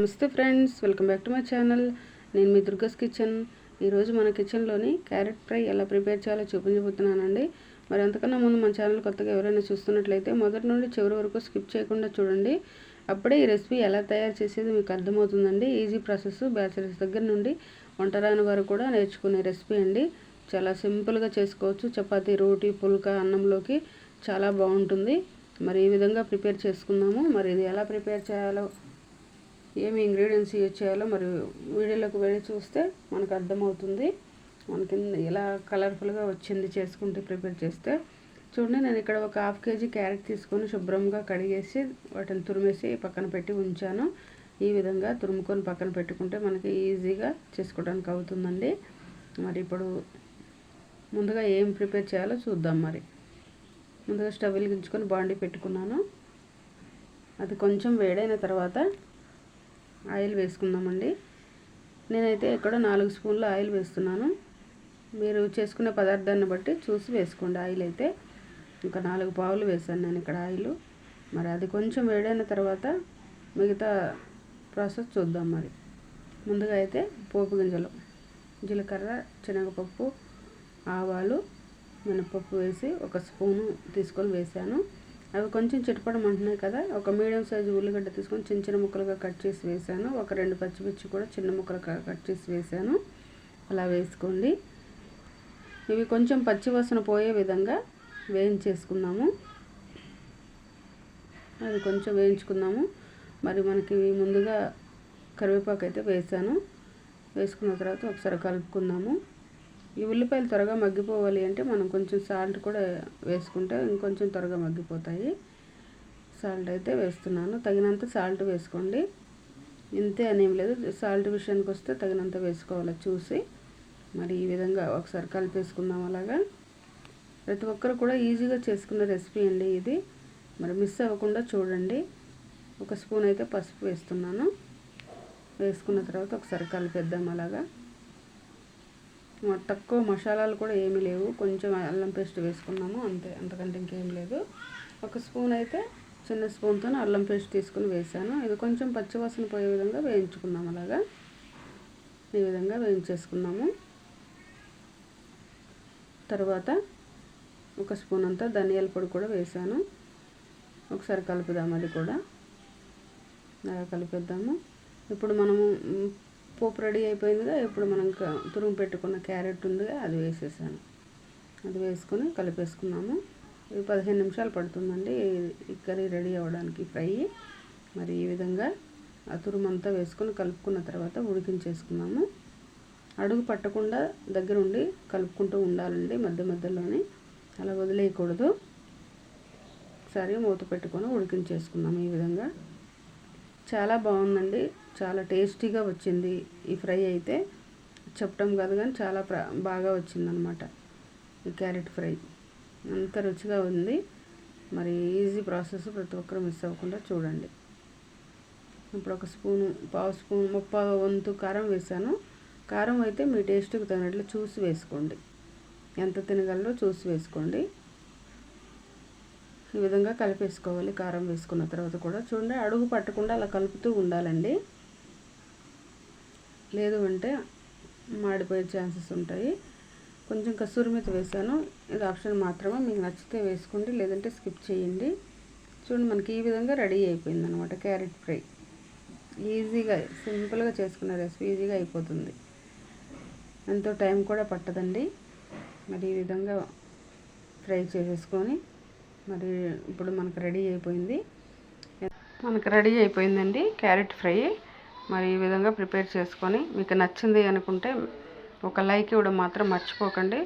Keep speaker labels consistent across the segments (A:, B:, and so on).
A: నమస్తే friends welcome back to my channel. నేను మీ దుర్గస్ కిచెన్. ఈరోజు మన కిచెన్లోని క్యారెట్ ఫ్రై ఎలా ప్రిపేర్ చేయాలో చూపించబోతున్నానండి మరి అంతకన్నా ముందు మన ఛానల్ కొత్తగా ఎవరైనా చూస్తున్నట్లయితే మొదటి నుండి చివరి వరకు స్కిప్ చేయకుండా చూడండి. అప్పుడే ఈ రెసిపీ ఎలా తయారు చేసేది మీకు అర్థమవుతుందండి. ఈజీ ప్రాసెస్ బ్యాచిలర్స్ దగ్గర నుండి వంట రాని వారు కూడా నేర్చుకునే రెసిపీ అండి. చాలా సింపుల్గా చేసుకోవచ్చు. చపాతీ రోటీ పుల్కా అన్నంలోకి చాలా బాగుంటుంది. మరి ఈ విధంగా ప్రిపేర్ చేసుకుందాము. మరి ఇది ఎలా ప్రిపేర్ చేయాలో ఏమి ఇంగ్రీడియంట్స్ యూజ్ చేయాలో మరి వీడియోలోకి వెళ్ళి చూస్తే మనకు అర్థమవుతుంది. మనకి ఎలా కలర్ఫుల్గా వచ్చింది చేసుకుంటే ప్రిపేర్ చేస్తే. చూడండి నేను ఇక్కడ ఒక హాఫ్ కేజీ క్యారెట్ తీసుకొని శుభ్రంగా కడిగేసి వాటిని తురిమేసి పక్కన పెట్టి ఉంచాను. ఈ విధంగా తురుముకొని పక్కన పెట్టుకుంటే మనకి ఈజీగా చేసుకోవడానికి అవుతుందండి. మరి ఇప్పుడు ముందుగా ఏం ప్రిపేర్ చేయాలో చూద్దాం మరి. ముందుగా స్టవ్ వెలిగించుకొని బాండీ పెట్టుకున్నాను. అది కొంచెం వేడైన తర్వాత ఆయిల్ వేసుకుందామండి. నేనైతే ఇక్కడ నాలుగు స్పూన్ల ఆయిల్ వేస్తున్నాను. మీరు చేసుకునే పదార్థాన్ని బట్టి చూసి వేసుకోండి ఆయిల్ అయితే. ఇంకా నాలుగు పావులు వేసాను నేను ఇక్కడ ఆయిల్. మరి అది కొంచెం వేడైన తర్వాత మిగతా ప్రాసెస్ చూద్దాం మరి. ముందుగా అయితే పోపు గింజలు. జీలకర్ర శనగపప్పు ఆవాలు మినపప్పు వేసి ఒక స్పూను తీసుకొని వేసాను అవి కొంచెం చిటపడమంటున్నాయి కదా. ఒక మీడియం సైజు ఉల్లిగడ్డ తీసుకొని చిన్న చిన్న ముక్కలుగా కట్ చేసి వేసాను ఒక రెండు పచ్చిమిర్చి కూడా చిన్న ముక్కలుగా కట్ చేసి వేసాను అలా వేసుకోండి. ఇవి కొంచెం పచ్చివాసన పోయే విధంగా వేయించేసుకున్నాము అది కొంచెం వేయించుకున్నాము మరి మనకి ముందుగా కరివేపాకు అయితే వేసాను వేసుకున్న తర్వాత ఒకసారి కలుపుకుందాము. ఈ ఉల్లిపాయలు త్వరగా మగ్గిపోవాలి అంటే మనం కొంచెం సాల్ట్ కూడా వేసుకుంటే ఇంకొంచెం త్వరగా మగ్గిపోతాయి. సాల్ట్ అయితే వేస్తున్నాను. తగినంత సాల్ట్ వేసుకోండి. ఇంతే అనేం లేదు. సాల్ట్ విషయానికి వస్తే తగినంత వేసుకోవాలి చూసి. మరి ఈ విధంగా ఒకసారి కలిపేసుకుందాం అలాగా. ప్రతి ఒక్కరు కూడా ఈజీగా చేసుకున్న రెసిపీ అండి ఇది. మరి మిస్ అవ్వకుండా చూడండి. ఒక స్పూన్ అయితే పసుపు వేస్తున్నాను. వేసుకున్న తర్వాత ఒకసారి కలిపేద్దాం అలాగా. తక్కువ మసాలాలు కూడా ఏమీ లేవు. కొంచెం అల్లం పేస్ట్ వేసుకున్నాము అంతే. అంతకంటే ఇంకేం లేదు. ఒక స్పూన్ అయితే చిన్న స్పూన్తో అల్లం పేస్ట్ తీసుకుని వేసాను. ఇది కొంచెం పచ్చివాసన పోయే విధంగా వేయించుకున్నాము అలాగా. ఈ విధంగా వేయించేసుకున్నాము. తర్వాత ఒక స్పూన్ అంతా ధనియాల పొడి కూడా వేసాను. ఒకసారి కలుపుదాం అది కూడా. అలా కలిపేద్దాము. ఇప్పుడు మనము పోపు రెడీ అయిపోయిందిగా ఇప్పుడు మనం తురుము పెట్టుకున్న క్యారెట్ ఉందిగా అది వేసేసాను. అది వేసుకొని కలిపేసుకున్నాము. ఇది పదిహేను నిమిషాలు పడుతుందండి. ఈ కర్రీ రెడీ అవ్వడానికి ఫ్రై. మరి ఈ విధంగా ఆ తురుమంతా వేసుకొని కలుపుకున్న తర్వాత ఉడికించేసుకున్నాము. అడుగు పట్టకుండా దగ్గర ఉండి కలుపుకుంటూ ఉండాలండి మధ్య మధ్యలోనే. అలా వదిలేయకూడదు. ఒకసారి మూత పెట్టుకొని ఉడికించేసుకున్నాము ఈ విధంగా. చాలా బాగుందండి. చాలా టేస్టీగా వచ్చింది ఈ ఫ్రై అయితే. చెప్పడం కాదు కానీ చాలా బాగా బాగా వచ్చిందనమాట ఈ క్యారెట్ ఫ్రై. అంత రుచిగా ఉంది. మరి ఈజీ ప్రాసెస్ ప్రతి ఒక్కరు మిస్ అవ్వకుండా చూడండి. ఇప్పుడు ఒక స్పూను పావు స్పూన్ ముప్పై వంతు కారం వేసాను కారం అయితే మీ టేస్ట్కి తగినట్లు చూసి వేసుకోండి. ఎంత తినగలరో చూసి వేసుకోండి. ఈ విధంగా కలిపేసుకోవాలి కారం వేసుకున్న తర్వాత కూడా. చూడండి అడుగు పట్టకుండా అలా కలుపుతూ ఉండాలండి. లేదు అంటే మాడిపోయే ఛాన్సెస్ ఉంటాయి. కొంచెం కసూరి మీద వేసాను ఇది ఆప్షన్ మాత్రమే. మీకు నచ్చితే వేసుకోండి లేదంటే స్కిప్ చేయండి. చూడండి మనకి ఈ విధంగా రెడీ అయిపోయింది అనమాట క్యారెట్ ఫ్రై. ఈజీగా సింపుల్గా చేసుకున్న రెసిపీ ఈజీగా అయిపోతుంది. ఎంతో టైం కూడా పట్టదండి. మరి ఈ విధంగా ఫ్రై చేసేసుకొని మరి ఇప్పుడు మనకు రెడీ అయిపోయింది. మనకు రెడీ అయిపోయిందండి క్యారెట్ ఫ్రై. మరి ఈ విధంగా ప్రిపేర్ చేసుకొని మీకు నచ్చింది అనుకుంటే ఒక లైక్ ఇవ్వడం మాత్రం మర్చిపోకండి.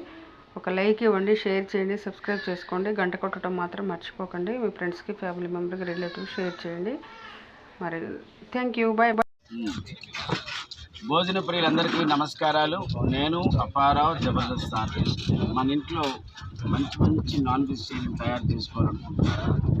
A: ఒక లైక్ ఇవ్వండి షేర్ చేయండి సబ్స్క్రైబ్ చేసుకోండి. గంట కొట్టడం మాత్రం మర్చిపోకండి. మీ ఫ్రెండ్స్కి ఫ్యామిలీ మెంబర్కి రిలేటివ్స్ షేర్ చేయండి. మరి థ్యాంక్ యూ. Bye bye.
B: భోజన ప్రియులందరికీ నమస్కారాలు. నేను అపారావు జబర్దస్త్ ఆర్టిస్ట్. మన ఇంట్లో మంచి మంచి నాన్ వెజిటేరియన్ తయారు చేసుకోవాలనుకుంటున్నాను